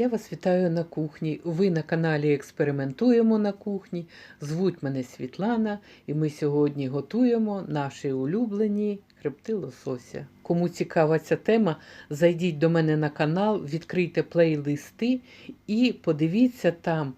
Я вас вітаю на кухні. Ви на каналі Експериментуємо на кухні. Звуть мене Світлана, і ми сьогодні готуємо наші улюблені хребти лосося. Кому цікава ця тема, зайдіть до мене на канал, відкрийте плейлисти і подивіться там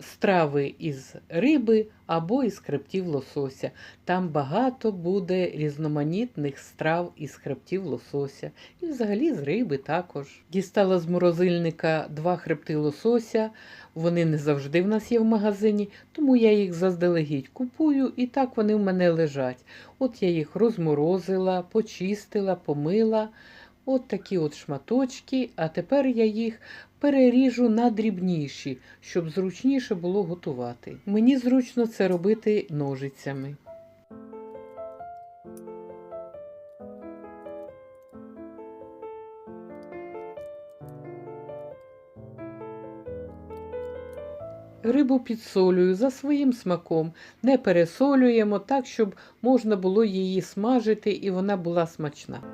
страви із риби або із хребтів лосося. Там багато буде різноманітних страв із хребтів лосося. І взагалі з риби також. Дістала з морозильника два хребти лосося. Вони не завжди в нас є в магазині, тому я їх заздалегідь купую і так вони в мене лежать. От я їх розморозила, почистила, помила. От такі от шматочки, а тепер я їх переріжу на дрібніші, щоб зручніше було готувати. Мені зручно це робити ножицями. Рибу підсолюю за своїм смаком, не пересолюємо так, щоб можна було її смажити і вона була смачна.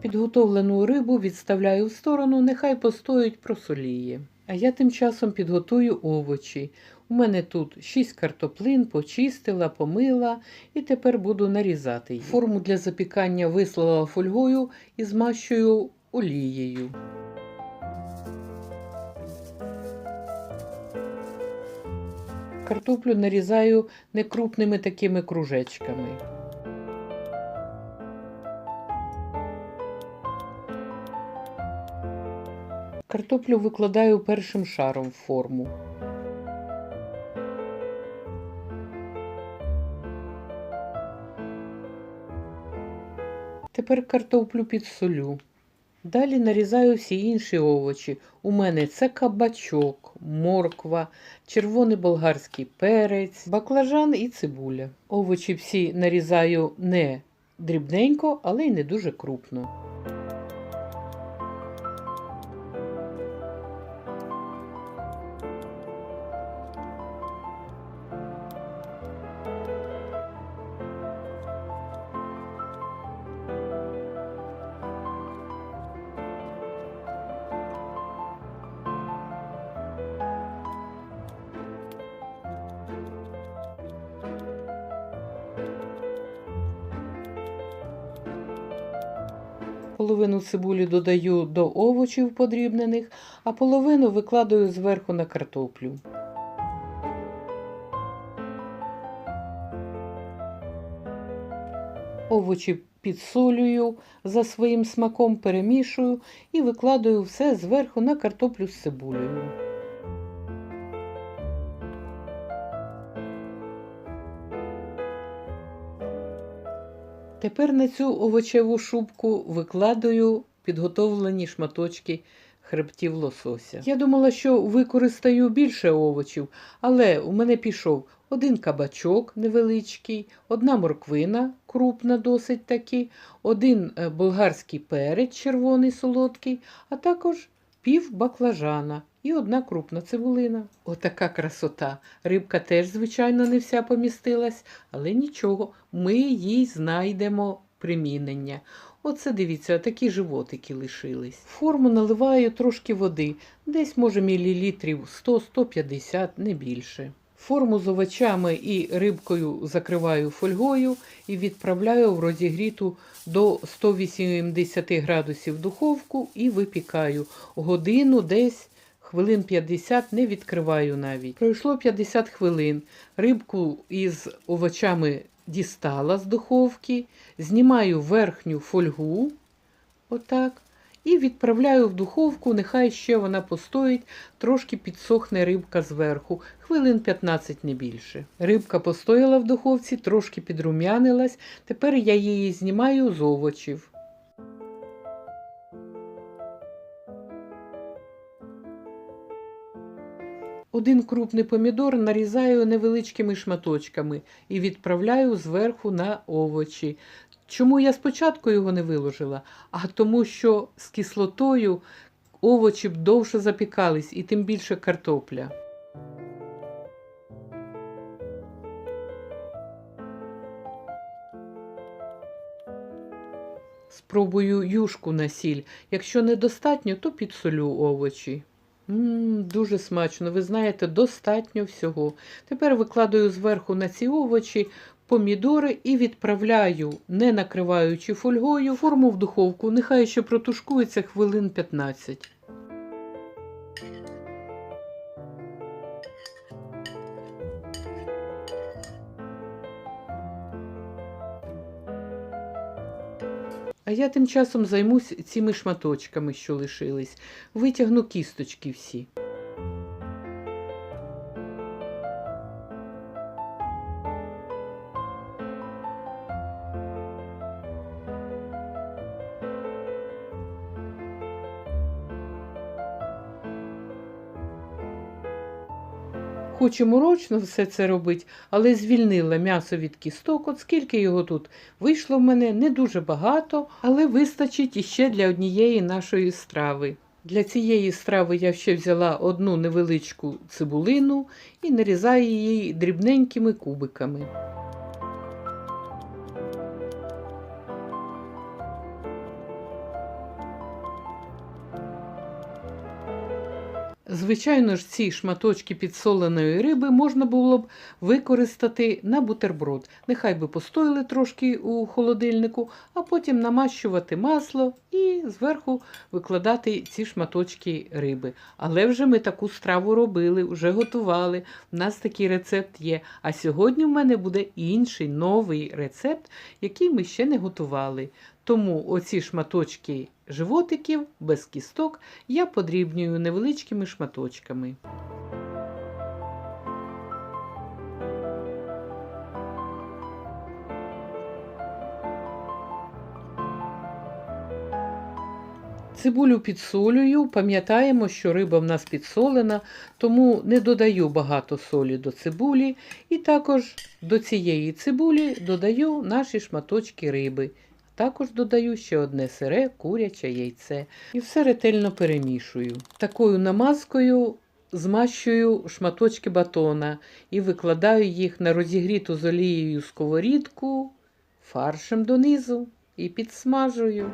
Підготовлену рибу відставляю в сторону, нехай постоїть просоліє. А я тим часом підготую овочі. У мене тут 6 картоплин, почистила, помила і тепер буду нарізати їх. Форму для запікання вислала фольгою і змащую олією. Картоплю нарізаю некрупними такими кружечками. Картоплю викладаю першим шаром в форму. Тепер картоплю підсолю. Далі нарізаю всі інші овочі. У мене це кабачок, морква, червоний болгарський перець, баклажан і цибуля. Овочі всі нарізаю не дрібненько, але й не дуже крупно. Половину цибулі додаю до овочів подрібнених, а половину викладаю зверху на картоплю. Овочі підсолюю, за своїм смаком перемішую і викладаю все зверху на картоплю з цибулею. Тепер на цю овочеву шубку викладаю підготовлені шматочки хребтів лосося. Я думала, що використаю більше овочів, але у мене пішов один кабачок невеличкий, одна морквина, крупна досить таки, один е, болгарський перець червоний солодкий, а також пів баклажана і одна крупна цибулина. Отака красота. Рибка теж, звичайно, не вся помістилась, але нічого, ми їй знайдемо примінення. Оце дивіться, такі животики лишились. Форму наливаю трошки води, десь, може, мілілітрів 100-150, не більше. Форму з овочами і рибкою закриваю фольгою і відправляю в розігріту до 180 градусів духовку і випікаю годину десь хвилин 50 не відкриваю навіть. Пройшло 50 хвилин. Рибку із овочами дістала з духовки, знімаю верхню фольгу, отак, і відправляю в духовку, нехай ще вона постоїть, трошки підсохне рибка зверху, хвилин 15 не більше. Рибка постояла в духовці, трошки підрум'янилась, тепер я її знімаю з овочів. Один крупний помідор нарізаю невеличкими шматочками і відправляю зверху на овочі. Чому я спочатку його не виложила? А тому, що з кислотою овочі б довше запікались і тим більше картопля. Спробую юшку на сіль. Якщо недостатньо, то підсолю овочі. Ммм, Дуже смачно, ви знаєте, достатньо всього. Тепер викладаю зверху на ці овочі помідори і відправляю, не накриваючи фольгою, форму в духовку. Нехай ще протушкується хвилин 15. А я тим часом займусь цими шматочками, що лишились. Витягну кісточки всі. Хочемо морочно все це робить, але звільнила м'ясо від кісток. От скільки його тут вийшло в мене не дуже багато, але вистачить іще для однієї нашої страви. Для цієї страви я ще взяла одну невеличку цибулину і нарізаю її дрібненькими кубиками. Звичайно ж, ці шматочки підсоленої риби можна було б використати на бутерброд. Нехай би постояли трошки у холодильнику, а потім намащувати масло і зверху викладати ці шматочки риби. Але вже ми таку страву робили, вже готували. У нас такий рецепт є. А сьогодні в мене буде інший новий рецепт, який ми ще не готували. Тому оці шматочки животиків без кісток я подрібнюю невеличкими шматочками. Цибулю підсолюю, пам'ятаємо, що риба в нас підсолена, тому не додаю багато солі до цибулі. І також до цієї цибулі додаю наші шматочки риби. Також додаю ще одне сире куряче яйце і все ретельно перемішую. Такою намазкою змащую шматочки батона і викладаю їх на розігріту з олією сковорідку фаршем донизу і підсмажую.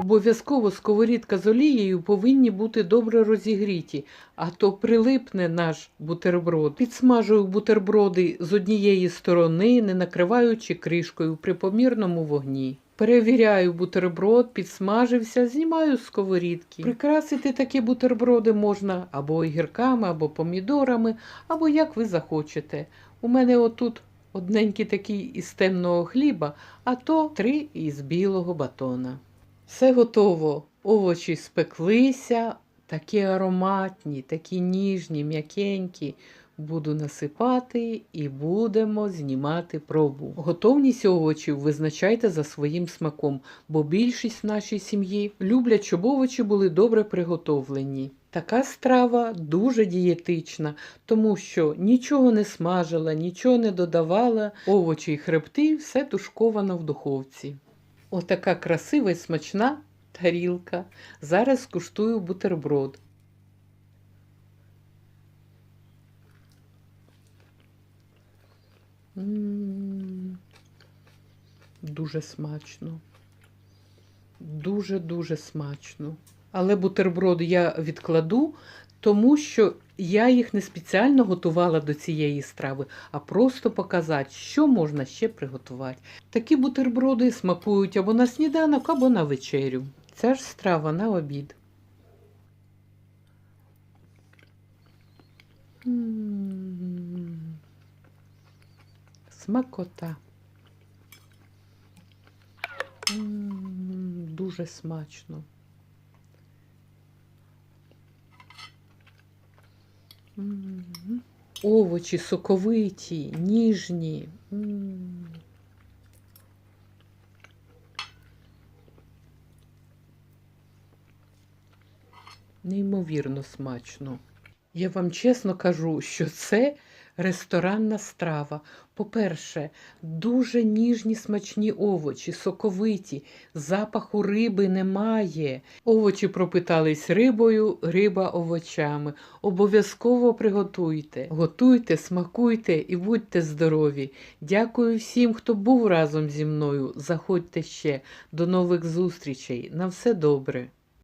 Обов'язково сковорідка з олією повинні бути добре розігріті, а то прилипне наш бутерброд. Підсмажую бутерброди з однієї сторони, не накриваючи кришкою при помірному вогні. Перевіряю бутерброд, підсмажився, знімаю з сковорідки. Прикрасити такі бутерброди можна або огірками, або помідорами, або як ви захочете. У мене отут одненький такий із темного хліба, а то три із білого батона. Все готово. Овочі спеклися, такі ароматні, такі ніжні, м'якенькі. Буду насипати і будемо знімати пробу. Готовність овочів визначайте за своїм смаком, бо більшість в нашій сім'ї люблять, щоб овочі були добре приготовлені. Така страва дуже дієтична, тому що нічого не смажила, нічого не додавала, овочі й хребти все тушковано в духовці. Отака красива і смачна тарілка. Зараз скуштую бутерброд. Дуже смачно. Дуже-дуже смачно. Але бутерброди я відкладу, тому що я їх не спеціально готувала до цієї страви, а просто показати, що можна ще приготувати. Такі бутерброди смакують або на сніданок, або на вечерю. Ця ж страва на обід. Смакота. Дуже смачно. Овочі соковиті, ніжні. Неймовірно смачно. Я вам чесно кажу, що це ресторанна страва. По-перше, дуже ніжні смачні овочі, соковиті, запаху риби немає. Овочі пропитались рибою, риба овочами. Обов'язково приготуйте. Готуйте, смакуйте і будьте здорові. Дякую всім, хто був разом зі мною. Заходьте ще. До нових зустрічей. На все добре.